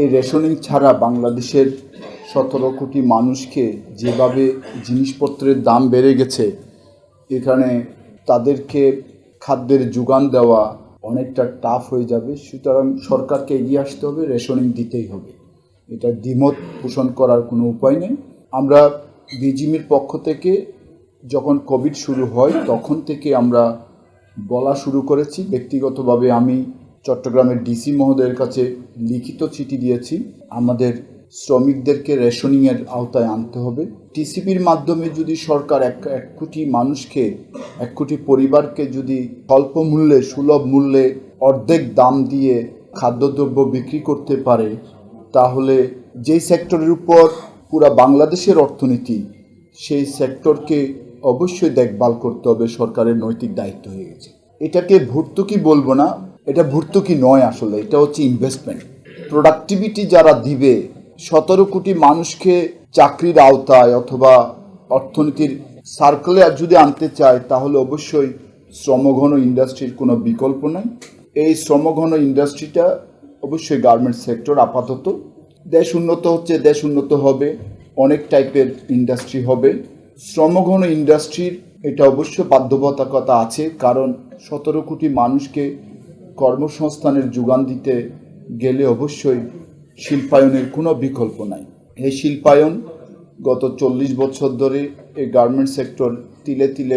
এই রেশনিং ছাড়া বাংলাদেশের সতেরো কোটি মানুষকে যেভাবে জিনিসপত্রের দাম বেড়ে গেছে, এখানে তাদেরকে খাদ্যের যোগান দেওয়া অনেকটা টাফ হয়ে যাবে। সুতরাং সরকারকে এগিয়ে আসতে হবে, রেশনিং দিতেই হবে। এটা দ্বিমত পোষণ করার কোনো উপায় নেই। আমরা বিজিমির পক্ষ থেকে যখন কোভিড শুরু হয়, তখন থেকে আমরা বলা শুরু করেছি। ব্যক্তিগতভাবে আমি চট্টগ্রামের ডিসি মহোদয়ের কাছে লিখিত চিঠি দিয়েছি। আমাদের শ্রমিকদেরকে রেশনিংয়ের আওতায় আনতে হবে। টিসিপির মাধ্যমে যদি সরকার এক এক কোটি মানুষকে, এক কোটি পরিবারকে যদি স্বল্প মূল্যে, সুলভ মূল্যে অর্ধেক দাম দিয়ে খাদ্যদ্রব্য বিক্রি করতে পারে, তাহলে যেই সেক্টরের উপর পুরা বাংলাদেশের অর্থনীতি, সেই সেক্টরকে অবশ্যই দেখভাল করতে হবে সরকারের নৈতিক দায়িত্ব হয়ে গেছে। এটাকে ভর্তুকি বলব না এটা ভর্তুকি নয় আসলে, এটা হচ্ছে ইনভেস্টমেন্ট প্রোডাক্টিভিটি যারা দিবে, সতেরো কোটি মানুষকে চাকরির আওতায় অথবা অর্থনীতির সার্কেলে যদি আনতে চায়, তাহলে অবশ্যই শ্রমঘন ইন্ডাস্ট্রির কোনো বিকল্প নাই। এই শ্রমঘন ইন্ডাস্ট্রিটা অবশ্যই গার্মেন্টস সেক্টর আপাতত। দেশ উন্নত হচ্ছে, দেশ উন্নত হবে, অনেক টাইপের ইন্ডাস্ট্রি হবে। শ্রমঘন ইন্ডাস্ট্রির এটা অবশ্য বাধ্যবাধকতা আছে, কারণ সতেরো কোটি মানুষকে কর্মসংস্থানের যোগান দিতে গেলে অবশ্যই শিল্পায়নের কোনো বিকল্প নাই। এই শিল্পায়ন গত চল্লিশ বছর ধরে এই গার্মেন্ট সেক্টর তিলে তিলে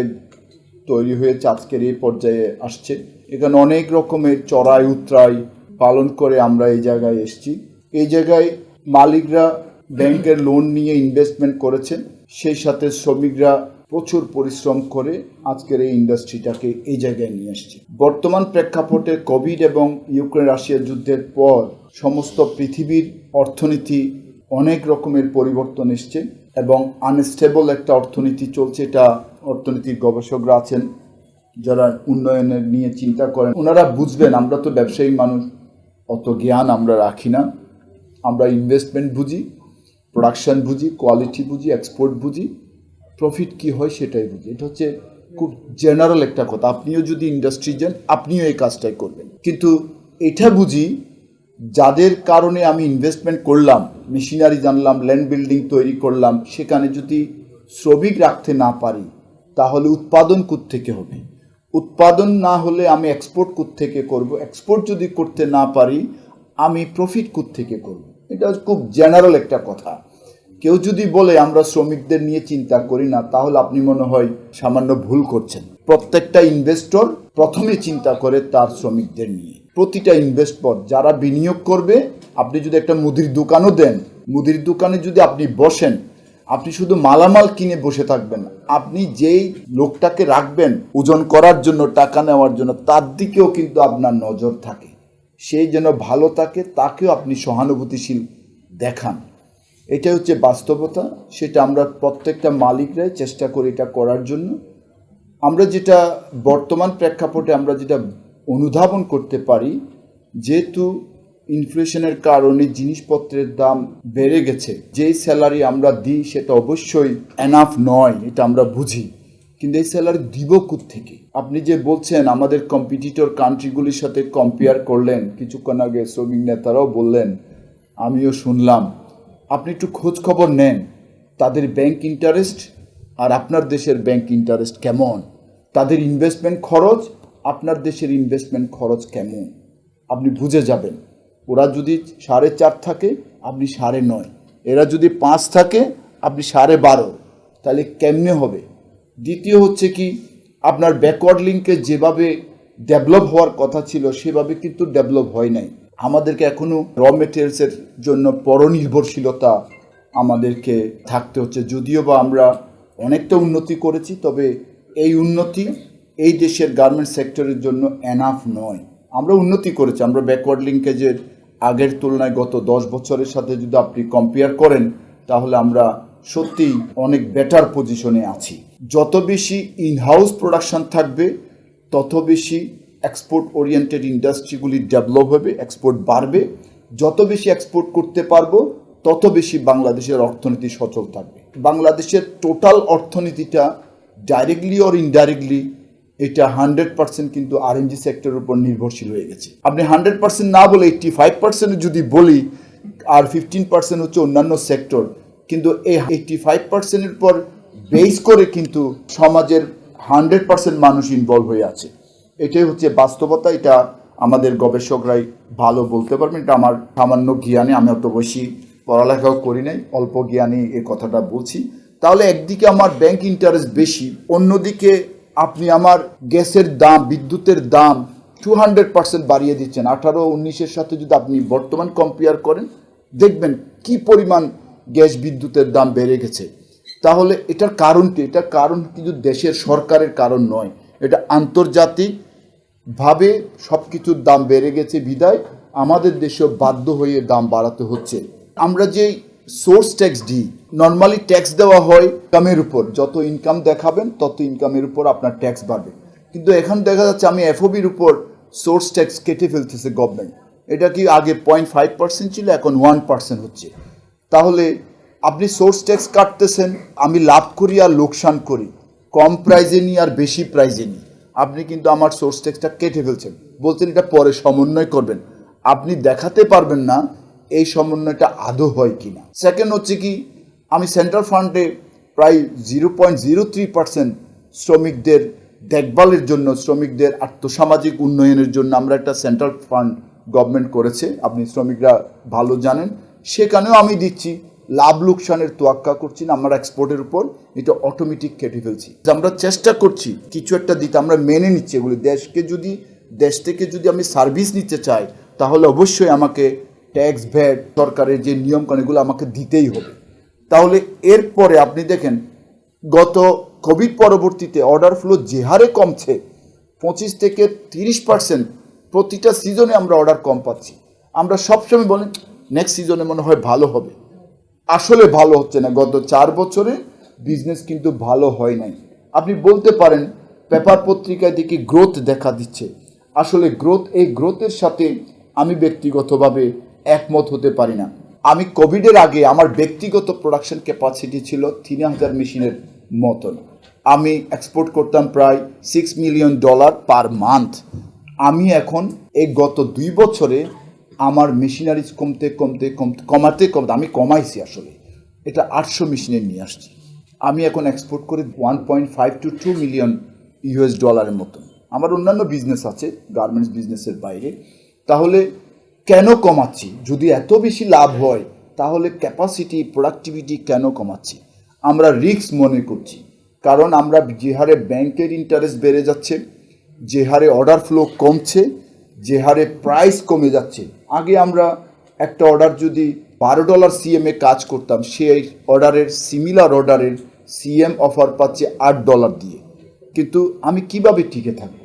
তৈরি হয়েছে, আজকের এই পর্যায়ে আসছে। এখানে অনেক রকমের চড়াই উতরাই পালন করে আমরা এই জায়গায় এসেছি। এই জায়গায় মালিকরা ব্যাংকের লোন নিয়ে ইনভেস্টমেন্ট করেছেন। সেই সাথে শ্রমিকরা প্রচুর পরিশ্রম করে আজকের এই ইন্ডাস্ট্রিটাকে এই জায়গায় নিয়ে আসছে। বর্তমান প্রেক্ষাপটে কোভিড এবং ইউক্রেন রাশিয়া যুদ্ধের পর সমস্ত পৃথিবীর অর্থনীতি অনেক রকমের পরিবর্তন এসছে এবং আনস্টেবল একটা অর্থনীতি চলছে, এটা অর্থনীতির গবেষকরা আছেন, যারা উন্নয়নের নিয়ে চিন্তা করেন। ওনারা বুঝবেন, আমরা তো ব্যবসায়ী মানুষ, অত জ্ঞান আমরা রাখি না। আমরা ইনভেস্টমেন্ট বুঝি প্রোডাকশন বুঝি কোয়ালিটি বুঝি এক্সপোর্ট বুঝি প্রফিট কি হয় সেটাই বুঝি। এটা হচ্ছে খুব জেনারেল একটা কথা। আপনিও যদি ইন্ডাস্ট্রি যান, আপনিও এই কাজটাই করবেন। কিন্তু এটা বুঝি, যাদের কারণে আমি ইনভেস্টমেন্ট করলাম মেশিনারি জানলাম ল্যান্ড বিল্ডিং তৈরি করলাম, সেখানে যদি শ্রমিক রাখতে না পারি, তাহলে উৎপাদন থেকে হবে? উৎপাদন না হলে আমি এক্সপোর্ট থেকে করব? এক্সপোর্ট যদি করতে না পারি, আমি প্রফিট থেকে করব? এটা খুব জেনারেল একটা কথা। কেউ যদি বলে, আমরা শ্রমিকদের নিয়ে চিন্তা করি না, তাহলে আপনি মনে হয় সামান্য ভুল করছেন। প্রত্যেকটা ইনভেস্টর প্রথমে চিন্তা করে তার শ্রমিকদের নিয়ে। প্রতিটা ইনভেস্টর যারা বিনিয়োগ করবে, আপনি যদি একটা মুদির দোকানও দেন, মুদির দোকানে যদি আপনি বসেন, আপনি শুধু মালামাল কিনে বসে থাকবেন আপনি যেই লোকটাকে রাখবেন, ওজন করার জন্য, টাকা নেওয়ার জন্য, তার দিকেও কিন্তু আপনার নজর থাকে। সেই যেন ভালো থাকে তাকেও আপনি সহানুভূতিশীল দেখান। এটা হচ্ছে বাস্তবতা, সেটা আমরা প্রত্যেকটা মালিকরাই চেষ্টা করি এটা করার জন্য। আমরা যেটা বর্তমান প্রেক্ষাপটে আমরা যেটা অনুধাবন করতে পারি, যেহেতু ইনফ্লেশনের কারণে জিনিসপত্রের দাম বেড়ে গেছে, যেই স্যালারি আমরা দিই সেটা অবশ্যই এনাফ নয়, এটা আমরা বুঝি। কিন্তু এই স্যালারি দিব থেকে আপনি যে বলছেন, আমাদের কম্পিটিটর কান্ট্রিগুলির সাথে কম্পেয়ার করলেন, কিছুক্ষণ আগে শ্রমিক নেতারাও বললেন, আমিও শুনলাম। আপনি একটু খোঁজ খবর নেন, তাদের ব্যাংক ইন্টারেস্ট আর আপনার দেশের ব্যাংক ইন্টারেস্ট কেমন? তাদের ইনভেস্টমেন্ট খরচ, আপনার দেশের ইনভেস্টমেন্ট খরচ কেমন? আপনি বুঝে যাবেন। ওরা যদি সাড়ে চার থাকে, আপনি সাড়ে নয়। এরা যদি পাঁচ থাকে, আপনি সাড়ে বারো। তাহলে কেমনে হবে? দ্বিতীয় হচ্ছে কি, আপনার ব্যাকওয়ার্ড লিঙ্কে যেভাবে ডেভেলপ হওয়ার কথা ছিল, সেভাবে কিন্তু ডেভেলপ হয় নাই। আমাদেরকে এখনও র মেটেরিয়ালসের জন্য পরনির্ভরশীলতা আমাদেরকে থাকতে হচ্ছে। যদিও বা আমরা অনেকটা উন্নতি করেছি, তবে এই উন্নতি এই দেশের গার্মেন্ট সেক্টরের জন্য এনাফ নয়। আমরা উন্নতি করেছি। আমরা ব্যাকওয়ার্ড লিঙ্কেজের আগের তুলনায় গত দশ বছরের সাথে যদি আপনি কম্পেয়ার করেন, তাহলে আমরা সত্যিই অনেক বেটার পজিশনে আছি। যত বেশি ইনহাউস প্রোডাকশন থাকবে, তত বেশি এক্সপোর্ট ওরিয়েন্টেড ইন্ডাস্ট্রিগুলি ডেভেলপ হবে এক্সপোর্ট বাড়বে। যত বেশি এক্সপোর্ট করতে পারব, তত বেশি বাংলাদেশের অর্থনীতি সচল থাকবে। বাংলাদেশের টোটাল অর্থনীতিটা ডাইরেক্টলি অর ইনডাইরেক্টলি এটা হান্ড্রেড পার্সেন্ট কিন্তু আরএনজি সেক্টরের উপর নির্ভরশীল হয়ে গেছে। আপনি হান্ড্রেড পার্সেন্ট না বলে এইটটি ফাইভ পার্সেন্ট যদি বলি, আর ফিফটিন পার্সেন্ট হচ্ছে অন্যান্য সেক্টর কিন্তু এই এইটটি ফাইভ পার্সেন্টের পর বেস করে কিন্তু সমাজের হান্ড্রেড পার্সেন্ট মানুষ ইনভলভ হয়ে আছে। এটাই হচ্ছে বাস্তবতা, এটা আমাদের গবেষকরাই ভালো বলতে পারবেন। এটা আমার সামান্য জ্ঞানে, আমি অত বেশি পড়ালেখাও করি নাই, অল্প জ্ঞানে এ কথাটা বলছি। তাহলে একদিকে আমার ব্যাংক ইন্টারেস্ট বেশি, অন্যদিকে আপনি আমার গ্যাসের দাম, বিদ্যুতের দাম টু হান্ড্রেড পার্সেন্ট বাড়িয়ে দিচ্ছেন। আঠারো, উনিশের সাথে যদি আপনি বর্তমান কম্পেয়ার করেন, দেখবেন কি পরিমাণ গ্যাস বিদ্যুতের দাম বেড়ে গেছে। তাহলে এটার কারণটি, এটার কারণ কিন্তু দেশের সরকারের কারণ নয়। এটা আন্তর্জাতিক ভাবে সব কিছুর দাম বেড়ে গেছে বিদায়। আমাদের দেশেও বাধ্য হয়ে দাম বাড়াতে হচ্ছে। আমরা যে সোর্স ট্যাক্স দিই নর্মালি ট্যাক্স দেওয়া হয় ইনকামের উপর। যত ইনকাম দেখাবেন, তত ইনকামের উপর আপনার ট্যাক্স বাড়বে। কিন্তু এখন দেখা যাচ্ছে আমি এফওবির উপর সোর্স ট্যাক্স কেটে ফেলতেছে গভর্নমেন্ট এটা কি আগে পয়েন্ট ফাইভ পার্সেন্ট ছিল, এখন ওয়ান পার্সেন্ট হচ্ছে। তাহলে আপনি সোর্স ট্যাক্স কাটতেছেন, আমি লাভ করি আর লোকসান করি। কম প্রাইজে নিই আর বেশি প্রাইজে নিই। আপনি কিন্তু আমার সোর্স ট্যাক্সটা কেটে ফেলছেন। বলছেন এটা পরে সমন্বয় করবেন। আপনি দেখাতে পারবেন না এই সমন্বয়টা আদৌ হয় কি না সেকেন্ড হচ্ছে কি, আমি সেন্ট্রাল ফান্ডে প্রায় zero point zero three percent শ্রমিকদের দেখভালের জন্য, শ্রমিকদের আর্থসামাজিক উন্নয়নের জন্য আমরা একটা সেন্ট্রাল ফান্ড গভর্নমেন্ট করেছে। আপনি শ্রমিকরা ভালো জানেন। সেখানেও আমি দিচ্ছি। লাভ লোকসানের তোয়াক্কা করছি না, আমরা এক্সপোর্টের উপর। এটা অটোমেটিক কেটে ফেলছি। আমরা চেষ্টা করছি, কিছু একটা দিতে। আমরা মেনে নিচ্ছি এগুলি। দেশকে যদি, দেশ থেকে যদি আমি সার্ভিস নিতে চাই, তাহলে অবশ্যই আমাকে ট্যাক্স ভ্যাট সরকারের যে নিয়মকানুন, এগুলো আমাকে দিতেই হবে। তাহলে এরপরে আপনি দেখেন, গত কোভিড পরবর্তীতে অর্ডার ফ্লো যে হারে কমছে, পঁচিশ থেকে তিরিশ পার্সেন্ট প্রতিটা সিজনে আমরা অর্ডার কম পাচ্ছি। আমরা সবসময় বলেন নেক্সট সিজনে মনে হয় ভালো হবে। আসলে ভালো হচ্ছে না। গত চার বছরে বিজনেস কিন্তু ভালো হয় নাই। আপনি বলতে পারেন, পেপার পত্রিকায় দেখি গ্রোথ দেখা দিচ্ছে। আসলে গ্রোথ এই গ্রোথের সাথে আমি ব্যক্তিগতভাবে একমত হতে পারি না। আমি কোভিডের আগে আমার ব্যক্তিগত প্রোডাকশন ক্যাপাসিটি ছিল তিন হাজার মেশিনের মতন। আমি এক্সপোর্ট করতাম প্রায় six million dollar per month আমি এখন এই গত দুই বছরে আমার মেশিনারিজ কমতে কমতে কমতে, কমাতে কমতে, আমি কমাইছি আসলে। এটা আটশো মেশিনে নিয়ে আসছি। আমি এখন এক্সপোর্ট করি one point five two two million US ডলারের মতন। আমার অন্যান্য বিজনেস আছে গার্মেন্টস বিজনেসের বাইরে। তাহলে কেন কমাচ্ছি? যদি এত বেশি লাভ হয়, তাহলে ক্যাপাসিটি প্রোডাক্টিভিটি কেন কমাচ্ছি? আমরা রিস্ক মনে করছি। কারণ আমরা যে হারে ব্যাংকের ইন্টারেস্ট বেড়ে যাচ্ছে, যে হারে অর্ডার ফ্লো কমছে যে হারে প্রাইস কমে যাচ্ছে। আগে আমরা একটা অর্ডার যদি বারো ডলার সিএমে কাজ করতাম, সেই অর্ডারের সিমিলার অর্ডারের সিএম অফার পাচ্ছে আট ডলার দিয়ে। কিন্তু আমি কীভাবে টিকে থাকব?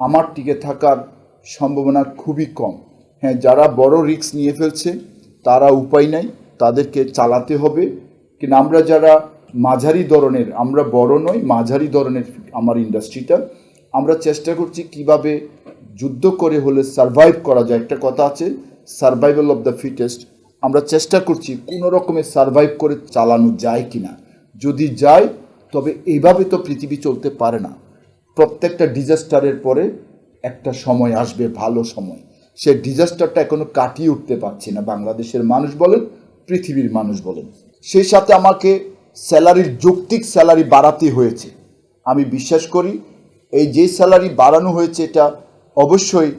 আমার টিকে থাকার সম্ভাবনা খুবই কম। হ্যাঁ যারা বড় রিস্ক নিয়ে ফেলছে, তারা উপায় নাই, তাদেরকে চালাতে হবে। কিন্তু আমরা যারা মাঝারি ধরনের, আমরা বড় নই, মাঝারি ধরনের আমার ইন্ডাস্ট্রিটা আমরা চেষ্টা করছি কীভাবে যুদ্ধ করে হলে সারভাইভ করা যায়। একটা কথা আছে সার্ভাইভাল অফ দ্য ফিটেস্ট আমরা চেষ্টা করছি কোনো রকমের সারভাইভ করে চালানো যায় কিনা। যদি যায়, তবে এইভাবে তো পৃথিবী চলতে পারে না। প্রত্যেকটা ডিজাস্টারের পরে একটা সময় আসবে, ভালো সময়। সে ডিজাস্টারটা এখনও কাটিয়ে উঠতে পারছি না। বাংলাদেশের মানুষ বলেন, পৃথিবীর মানুষ বলেন। সেই সাথে আমাকে স্যালারির যৌক্তিক স্যালারি বাড়াতে হয়েছে। আমি বিশ্বাস করি, এই যে স্যালারি বাড়ানো হয়েছে এটা অবশ্যই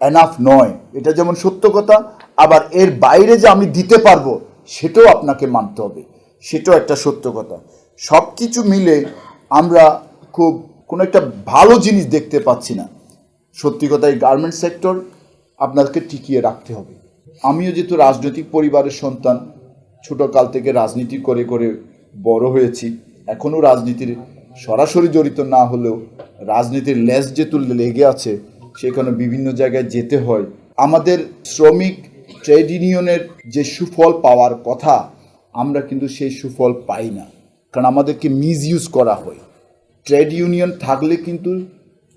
এনাফ নয়। এটা যেমন সত্য কথা, আবার এর বাইরে যে আমি দিতে পারব, সেটাও আপনাকে মানতে হবে। সেটাও একটা সত্য কথা। সব কিছু মিলে আমরা খুব, কোনো একটা ভালো জিনিস দেখতে পাচ্ছি না। সত্যি কথা এই গার্মেন্টস সেক্টর আপনাকে টিকিয়ে রাখতে হবে। আমিও যেহেতু রাজনৈতিক পরিবারের সন্তান, ছোটকাল থেকে রাজনীতি করে করে বড় হয়েছি। এখনও রাজনীতির সরাসরি জড়িত না হলেও রাজনীতির লেজ যেহেতু লেগে আছে সেখানে বিভিন্ন জায়গায় যেতে হয়। আমাদের শ্রমিক ট্রেড ইউনিয়নের যে সুফল পাওয়ার কথা, আমরা কিন্তু সেই সুফল পাই না। কারণ আমাদেরকে মিস ইউজ করা হয়। ট্রেড ইউনিয়ন থাকলে কিন্তু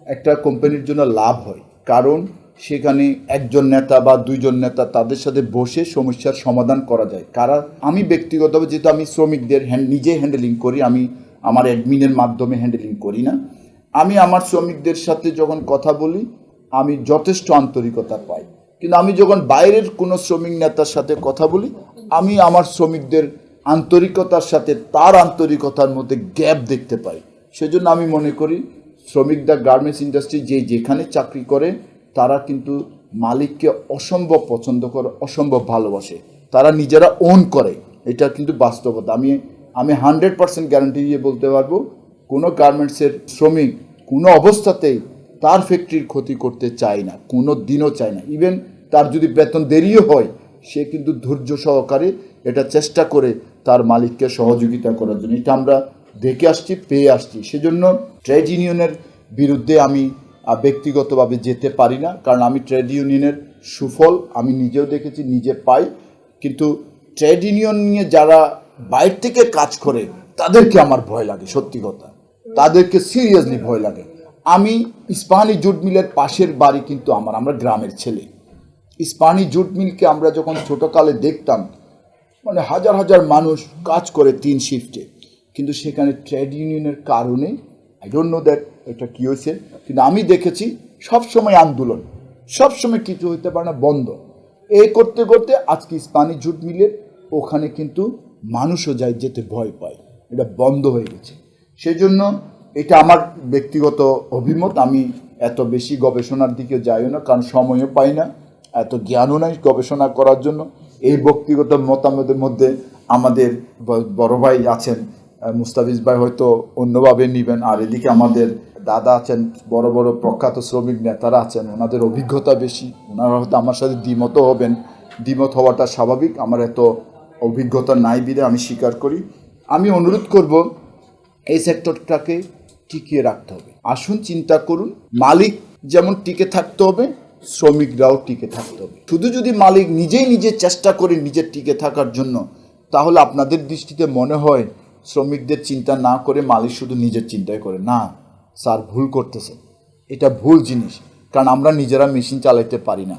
একটা কোম্পানির জন্য লাভ হয়। কারণ সেখানে একজন নেতা বা দুইজন নেতা তাদের সাথে বসে সমস্যার সমাধান করা যায়। কারা, আমি ব্যক্তিগতভাবে যেহেতু আমি শ্রমিকদের হ্যান্ড নিজে হ্যান্ডেলিং করি, আমি আমার অ্যাডমিনের মাধ্যমে হ্যান্ডেলিং করি না। আমি আমার শ্রমিকদের সাথে যখন কথা বলি আমি যথেষ্ট আন্তরিকতা পাই। কিন্তু আমি যখন বাইরের কোনো শ্রমিক নেতার সাথে কথা বলি, আমি আমার শ্রমিকদের আন্তরিকতার সাথে তার আন্তরিকতার মধ্যে গ্যাপ দেখতে পাই। সেজন্য আমি মনে করি শ্রমিকরা গার্মেন্টস ইন্ডাস্ট্রি যে যেখানে চাকরি করে, তারা কিন্তু মালিককে অসম্ভব পছন্দ করে, অসম্ভব ভালোবাসে। তারা নিজেরা ওন করে। এটা কিন্তু বাস্তবতা। আমি আমি হান্ড্রেড পার্সেন্ট গ্যারান্টি দিয়ে বলতে পারব, কোনো গার্মেন্টসের শ্রমিক কোনো অবস্থাতেই তার ফ্যাক্টরির ক্ষতি করতে চায় না, কোনো দিনও চায় না। ইভেন তার যদি বেতন দেরিও হয়, সে কিন্তু ধৈর্য সহকারে এটা চেষ্টা করে তার মালিককে সহযোগিতা করার জন্য। এটা আমরা দেখে আসছি, পেয়ে আসছি। সেজন্য ট্রেড ইউনিয়নের বিরুদ্ধে আমি ব্যক্তিগতভাবে যেতে পারি না, কারণ আমি ট্রেড ইউনিয়নের সুফল আমি নিজেও দেখেছি, নিজে পাই। কিন্তু ট্রেড ইউনিয়ন নিয়ে যারা বাইরে থেকে কাজ করে, তাদেরকে আমার ভয় লাগে, সত্যি কথা। তাদেরকে সিরিয়াসলি ভয় লাগে। আমি ইস্পাহানি জুট মিলের পাশের বাড়ি কিন্তু আমার, আমরা গ্রামের ছেলে। ইস্পাহানি জুট মিলকে আমরা যখন ছোটোকালে দেখতাম মানে হাজার হাজার মানুষ কাজ করে তিন শিফটে কিন্তু সেখানে ট্রেড ইউনিয়নের কারণে আই ডোন্ট নো দ্যাট এটা কী হয়েছে, কিন্তু আমি দেখেছি সবসময় আন্দোলন। সবসময় কিছু হতে পারে না, বন্ধ। এই করতে করতে আজকে ইস্পানি জুট মিলের ওখানে কিন্তু মানুষও যায় যেতে ভয় পায়। এটা বন্ধ হয়ে গেছে। সেজন্য এটা আমার ব্যক্তিগত অভিমত, আমি এত বেশি গবেষণার দিকে যাইও না, কারণ সময়ও পাই না, এত জ্ঞানও নাই গবেষণা করার জন্য। এই ব্যক্তিগত মতামতের মধ্যে আমাদের বড় ভাই আছেন মুস্তাফিজ ভাই হয়তো অন্যভাবে নেবেন, আর এদিকে আমাদের দাদা আছেন, বড় বড় প্রখ্যাত শ্রমিক নেতারা আছেন, ওনাদের অভিজ্ঞতা বেশি, ওনারা হয়তো আমার সাথে দ্বিমতও হবেন। দ্বিমত হওয়াটা স্বাভাবিক, আমার এত অভিজ্ঞতা নাই বিধে আমি স্বীকার করি। আমি অনুরোধ করব, এই সেক্টরটাকে টিকিয়ে রাখতে হবে। আসুন, চিন্তা করুন, মালিক যেমন টিকে থাকতে হবে, শ্রমিকরাও টিকে থাকতে হবে। শুধু যদি মালিক নিজেই নিজে চেষ্টা করে নিজের টিকে থাকার জন্য, তাহলে আপনাদের দৃষ্টিতে মনে হয় শ্রমিকদের চিন্তা না করে মালিক শুধু নিজের চিন্তাই করে। না, স্যার, ভুল করতেছে। এটা ভুল জিনিস, কারণ আমরা নিজেরা মেশিন চালাইতে পারি না।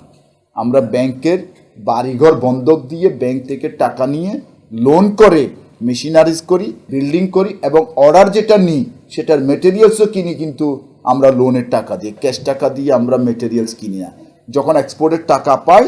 আমরা ব্যাংকের বাড়িঘর বন্ধক দিয়ে ব্যাংক থেকে টাকা নিয়ে লোন করে মেশিনারিজ করি বিল্ডিং করি এবং অর্ডার যেটা নিই সেটার মেটেরিয়ালসও কিনি কিন্তু আমরা লোনের টাকা দিয়ে ক্যাশ টাকা দিয়ে আমরা মেটেরিয়ালস কিনি না। যখন এক্সপোর্টের টাকা পাই,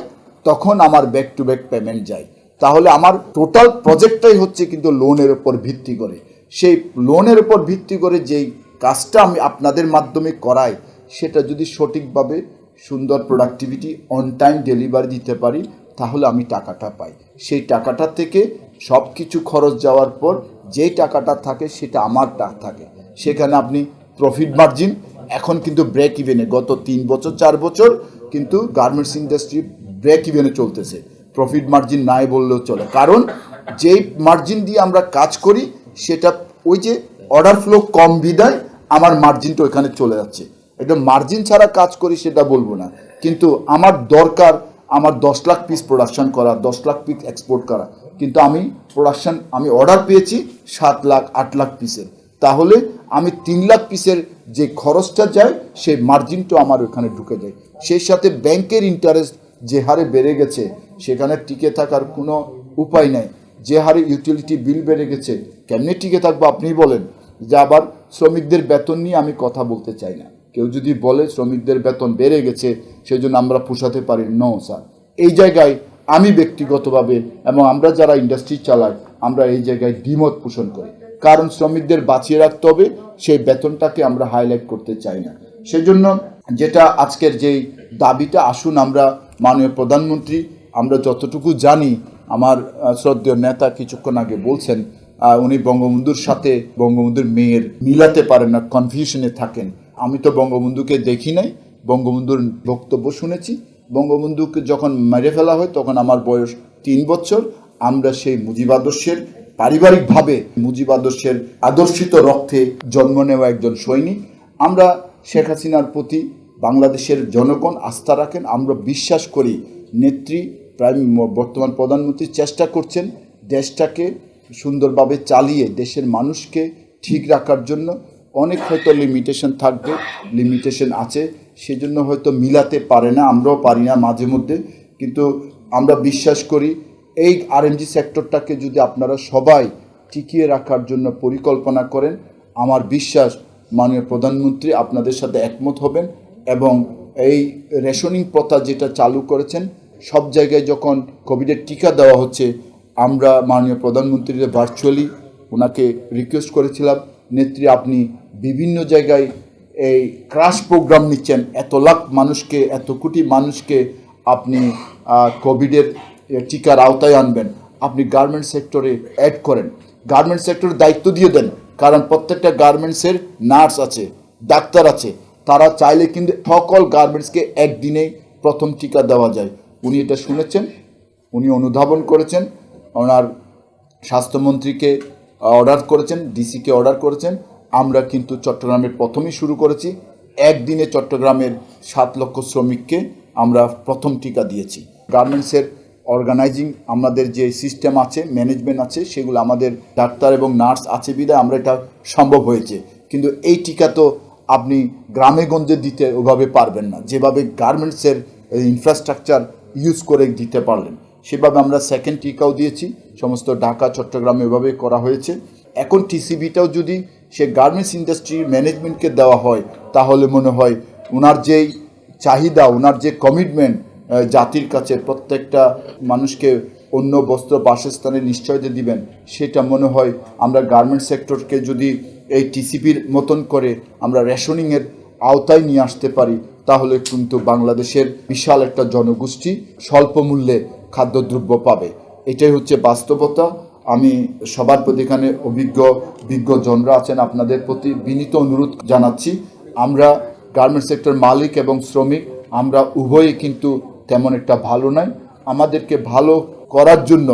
তখন আমার ব্যাক টু ব্যাক পেমেন্ট যায়। তাহলে আমার টোটাল প্রজেক্টটাই হচ্ছে কিন্তু লোনের উপর ভিত্তি করে। সেই লোনের উপর ভিত্তি করে যেই কাজটা আমি আপনাদের মাধ্যমে করাই, সেটা যদি সঠিকভাবে সুন্দর প্রোডাক্টিভিটি অন টাইম ডেলিভারি দিতে পারি, তাহলে আমি টাকাটা পাই। সেই টাকাটা থেকে সব কিছু খরচ যাওয়ার পর যেই টাকাটা থাকে, সেটা আমার থাকে। সেখানে আপনি প্রফিট মার্জিন এখন কিন্তু ব্রেক ইভেনে গত তিন বছর, চার বছর কিন্তু গার্মেন্টস ইন্ডাস্ট্রি ব্রেক ইভেনে চলতেছে। প্রফিট মার্জিন নাই বললেও চলে। কারণ যেই মার্জিন দিয়ে আমরা কাজ করি, সেটা ওই যে অর্ডার ফ্লো কম বিদায় আমার মার্জিনটা ওইখানে চলে যাচ্ছে। এটা মার্জিন ছাড়া কাজ করি সেটা বলব না। কিন্তু আমার দরকার আমার দশ লাখ পিস প্রোডাকশন করা, দশ লাখ পিস এক্সপোর্ট করা। কিন্তু আমি প্রোডাকশন আমি অর্ডার পেয়েছি সাত লাখ, আট লাখ পিসের তাহলে আমি তিন লাখ পিসের যে খরচটা যায়, সেই মার্জিনটা আমার ওখানে ঢুকে যায়। সেই সাথে ব্যাংকের ইন্টারেস্ট যে হারে বেড়ে গেছে, সেখানে টিকে থাকার কোনো উপায় নাই। যে হারে ইউটিলিটি বিল বেড়ে গেছে, কেমনি টিকে থাকব আপনি বলেন। যে আবার শ্রমিকদের বেতন নিয়ে আমি কথা বলতে চাই না। কেউ যদি বলে শ্রমিকদের বেতন বেড়ে গেছে সেই জন্য আমরা পোষাতে পারি নো স্যার এই জায়গায় আমি ব্যক্তিগতভাবে এবং আমরা যারা ইন্ডাস্ট্রি চালাই আমরা এই জায়গায় দ্বিমত পোষণ করি। কারণ শ্রমিকদের বাঁচিয়ে রাখতে হবে, সেই বেতনটাকে আমরা হাইলাইট করতে চাই না। সেজন্য যেটা আজকের যেই দাবিটা, আসুন আমরা মাননীয় প্রধানমন্ত্রী, আমরা যতটুকু জানি, আমার শ্রদ্ধেয় নেতা কিছুক্ষণ আগে বলছেন উনি বঙ্গবন্ধুর সাথে, বঙ্গবন্ধুর মেয়ের মিলাতে পারেন না কনফিউশনে থাকেন। আমি তো বঙ্গবন্ধুকে দেখি নাই, বঙ্গবন্ধুর বক্তব্য শুনেছি। বঙ্গবন্ধুকে যখন মেরে ফেলা হয়, তখন আমার বয়স তিন বছর, আমরা সেই মুজিবাদর্শের পারিবারিকভাবে মুজিব আদর্শের আদর্শিত রক্তে জন্ম নেওয়া একজন সৈনিক। আমরা শেখ হাসিনার প্রতি বাংলাদেশের জনগণ আস্থা রাখেন। আমরা বিশ্বাস করি নেত্রী প্রায় বর্তমান প্রধানমন্ত্রী চেষ্টা করছেন দেশটাকে সুন্দরভাবে চালিয়ে, দেশের মানুষকে ঠিক রাখার জন্য। অনেক হয়তো লিমিটেশন থাকবে লিমিটেশন আছে, সেজন্য হয়তো মিলাতে পারে না, আমরাও পারি না মাঝে মধ্যে। কিন্তু আমরা বিশ্বাস করি এই আরএমজি সেক্টরটাকে যদি আপনারা সবাই টিকিয়ে রাখার জন্য পরিকল্পনা করেন, আমার বিশ্বাস মাননীয় প্রধানমন্ত্রী আপনাদের সাথে একমত হবেন এবং এই রেশনিং প্রথা যেটা চালু করেছেন, সব জায়গায় যখন কোভিডের টিকা দেওয়া হচ্ছে, আমরা মাননীয় প্রধানমন্ত্রীর ভার্চুয়ালি ওনাকে রিকোয়েস্ট করেছিলাম, নেত্রী, আপনি বিভিন্ন জায়গায় এই ক্রাশ প্রোগ্রাম নিচ্ছেন। এত লাখ মানুষকে, এত কোটি মানুষকে আপনি কোভিডের টিকার আওতায় আনবেন। আপনি গার্মেন্টস সেক্টরে অ্যাড করেন। গার্মেন্টস সেক্টরে দায়িত্ব দিয়ে দেন, কারণ প্রত্যেকটা গার্মেন্টসের নার্স আছে, ডাক্তার আছে। তারা চাইলে কিন্তু সকল গার্মেন্টসকে একদিনেই প্রথম টিকা দেওয়া যায়। উনি এটা শুনেছেন, উনি অনুধাবন করেছেন, ওনার স্বাস্থ্যমন্ত্রীকে অর্ডার করেছেন ডিসিকে অর্ডার করেছেন। আমরা কিন্তু চট্টগ্রামের প্রথমেই শুরু করেছি। একদিনে চট্টগ্রামের সাত লক্ষ শ্রমিককে আমরা প্রথম টিকা দিয়েছি। গার্মেন্টসের অর্গানাইজিং আমাদের যে সিস্টেম আছে ম্যানেজমেন্ট আছে, সেগুলো আমাদের ডাক্তার এবং নার্স আছে বিধায় আমরা এটা সম্ভব হয়েছে। কিন্তু এই টিকা তো আপনি গ্রামে গঞ্জে দিতে ওভাবে পারবেন না। যেভাবে গার্মেন্টসের ইনফ্রাস্ট্রাকচার ইউজ করে দিতে পারলেন, সেভাবে আমরা সেকেন্ড টিকাও দিয়েছি। সমস্ত ঢাকা, চট্টগ্রামে এভাবে করা হয়েছে। এখন টিসিবিটাও যদি সে গার্মেন্টস ইন্ডাস্ট্রির ম্যানেজমেন্টকে দেওয়া হয়, তাহলে মনে হয় ওনার যেই চাহিদা ওনার যে কমিটমেন্ট জাতির কাছে প্রত্যেকটা মানুষকে অন্য বস্ত্র বাসস্থানের যে দিবেন। সেটা মনে হয় আমরা গার্মেন্ট সেক্টরকে যদি এই টিসিপির মতন করে আমরা রেশনিংয়ের আওতায় নিয়ে আসতে পারি, তাহলে কিন্তু বাংলাদেশের বিশাল একটা জনগোষ্ঠী স্বল্প মূল্যে খাদ্যদ্রব্য পাবে। এটাই হচ্ছে বাস্তবতা। আমি সবার প্রতি এখানে অভিজ্ঞ বিজ্ঞজনরা আছেন, আপনাদের প্রতি বিনীত অনুরোধ জানাচ্ছি। আমরা গার্মেন্ট সেক্টর মালিক এবং শ্রমিক, আমরা উভয়ই কিন্তু তেমন একটা ভালো নয়। আমাদেরকে ভালো করার জন্য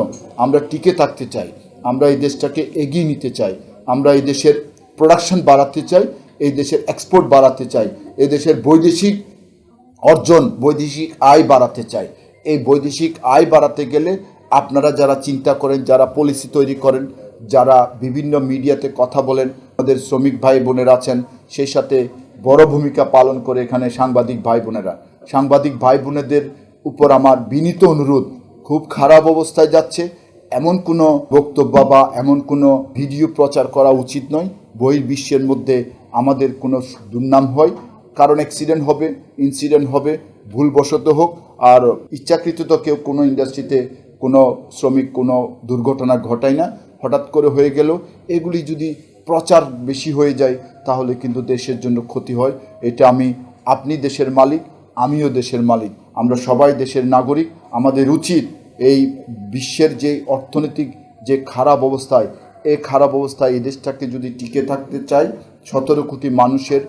আমরা টিকে থাকতে চাই। আমরা এই দেশটাকে এগিয়ে নিতে চাই। আমরা এই দেশের প্রোডাকশন বাড়াতে চাই। এই দেশের এক্সপোর্ট বাড়াতে চাই। এই দেশের বৈদেশিক অর্জন, বৈদেশিক আয় বাড়াতে চাই। এই বৈদেশিক আয় বাড়াতে গেলে আপনারা যারা চিন্তা করেন, যারা পলিসি তৈরি করেন, যারা বিভিন্ন মিডিয়াতে কথা বলেন, আমাদের শ্রমিক ভাই বোনেরা আছেন, সেই সাথে বড় ভূমিকা পালন করে এখানে সাংবাদিক ভাই বোনেরা। সাংবাদিক ভাই বোনেদের উপর আমার বিনীত অনুরোধ খুব খারাপ অবস্থায় যাচ্ছে। এমন কোনো বক্তব্য বা এমন কোনো ভিডিও প্রচার করা উচিত নয়। বহির্বিশ্বের মধ্যে আমাদের কোনো দুর্নাম হয়, কারণ অ্যাক্সিডেন্ট হবে ইনসিডেন্ট হবে, ভুলবশত হোক, আর ইচ্ছাকৃত তো কেউ কোনো ইন্ডাস্ট্রিতে কোনো শ্রমিক, কোনো দুর্ঘটনা ঘটায় না। হঠাৎ করে হয়ে গেল, এগুলি যদি প্রচার বেশি হয়ে যায়, তাহলে কিন্তু দেশের জন্য ক্ষতি হয়। এটা আমি, আপনি দেশের মালিক, আমিও দেশের মালিক। আমরা সবাই দেশের নাগরিক, আমাদের উচিত এই বিশ্বের যে অর্থনৈতিক যে খারাপ অবস্থায় এই খারাপ অবস্থায় এই দেশটাকে যদি টিকে থাকতে চাই, সতেরো কোটি মানুষের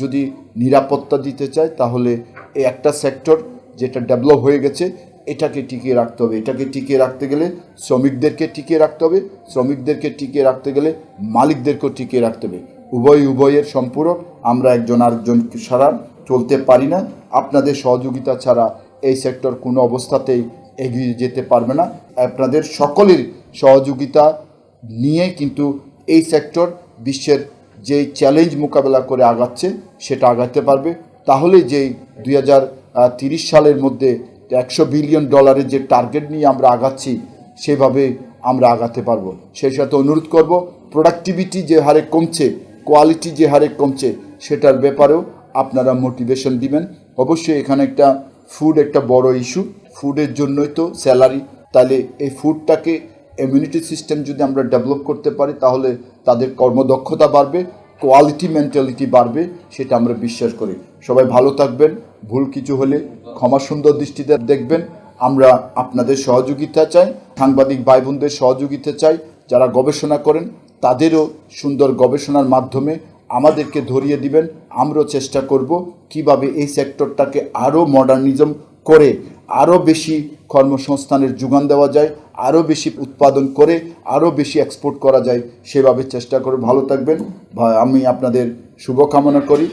যদি নিরাপত্তা দিতে চায় তাহলে এই একটা সেক্টর যেটা ডেভেলপ হয়ে গেছে, এটাকে টিকিয়ে রাখতে হবে। এটাকে টিকিয়ে রাখতে গেলে শ্রমিকদেরকে টিকিয়ে রাখতে হবে, শ্রমিকদেরকে টিকিয়ে রাখতে গেলে মালিকদেরকেও টিকিয়ে রাখতে হবে। উভয় উভয়ের সম্পূরক, আমরা একজন আরেকজন ছাড়া চলতে পারি না। আপনাদের সহযোগিতা ছাড়া এই সেক্টর কোনো অবস্থাতেই এগিয়ে যেতে পারবে না। আপনাদের সকলের সহযোগিতা নিয়ে কিন্তু এই সেক্টর বিশ্বের যে চ্যালেঞ্জ মোকাবেলা করে আগাচ্ছে, সেটা আগাতে পারবে। তাহলে যেই দুই হাজার তিরিশ সালের মধ্যে একশো বিলিয়ন ডলারের যে টার্গেট নিয়ে আমরা আগাচ্ছি, সেভাবে আমরা আগাতে পারব। সেই সাথে অনুরোধ করব, প্রোডাক্টিভিটি যে হারে কমছে, কোয়ালিটি যে হারে কমছে, সেটার ব্যাপারেও আপনারা মোটিভেশন দিবেন। অবশ্যই এখানে একটা ফুড একটা বড় ইস্যু ফুডের জন্যই তো স্যালারি তাহলে এই ফুডটাকে ইমিউনিটি সিস্টেম যদি আমরা ডেভেলপ করতে পারি, তাহলে তাদের কর্মদক্ষতা বাড়বে কোয়ালিটি মেন্টালিটি বাড়বে, সেটা আমরা বিশ্বাস করি। সবাই ভালো থাকবেন। ভুল কিছু হলে ক্ষমা সুন্দর দৃষ্টিতে দেখবেন। আমরা আপনাদের সহযোগিতা চাই, সাংবাদিক ভাই বোনদের সহযোগিতা চাই। যারা গবেষণা করেন, তাদেরও সুন্দর গবেষণার মাধ্যমে আমাদেরকে ধরিয়ে দিবেন। আমরাও চেষ্টা করব কীভাবে এই সেক্টরটাকে আরও মডার্নিজম করে, আরও বেশি কর্মসংস্থানের যোগান দেওয়া যায়, আরও বেশি উৎপাদন করে, আরও বেশি এক্সপোর্ট করা যায়, সেভাবে চেষ্টা করে ভালো থাকবেন। আমি আপনাদের শুভকামনা করি।